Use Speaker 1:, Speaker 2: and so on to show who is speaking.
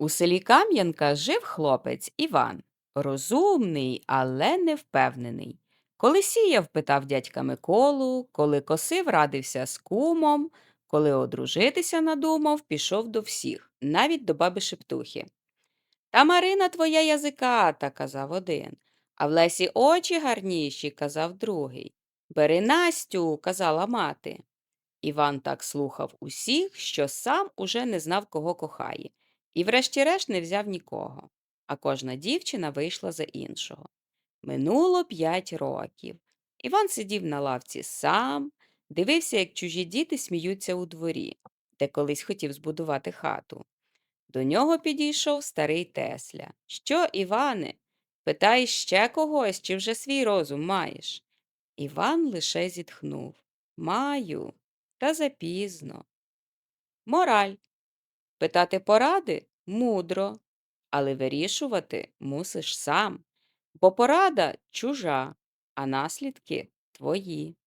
Speaker 1: У селі Кам'янка жив хлопець Іван, розумний, але невпевнений. Коли сіяв, питав дядька Миколу, коли косив, радився з кумом, коли одружитися надумав, пішов до всіх, навіть до баби Шептухи. Та Марина твоя язиката, казав один, а в лесі очі гарніші, казав другий. Бери Настю, казала мати. Іван так слухав усіх, що сам уже не знав, кого кохає, і врешті-решт не взяв нікого, а кожна дівчина вийшла за іншого. Минуло п'ять років. Іван сидів на лавці сам, дивився, як чужі діти сміються у дворі, де колись хотів збудувати хату. До нього підійшов старий Тесля. Що, Іване, питаєш ще когось, чи вже свій розум маєш? Іван лише зітхнув. Маю, та запізно. Мораль. Питати поради мудро, але вирішувати мусиш сам, бо порада чужа, а наслідки твої.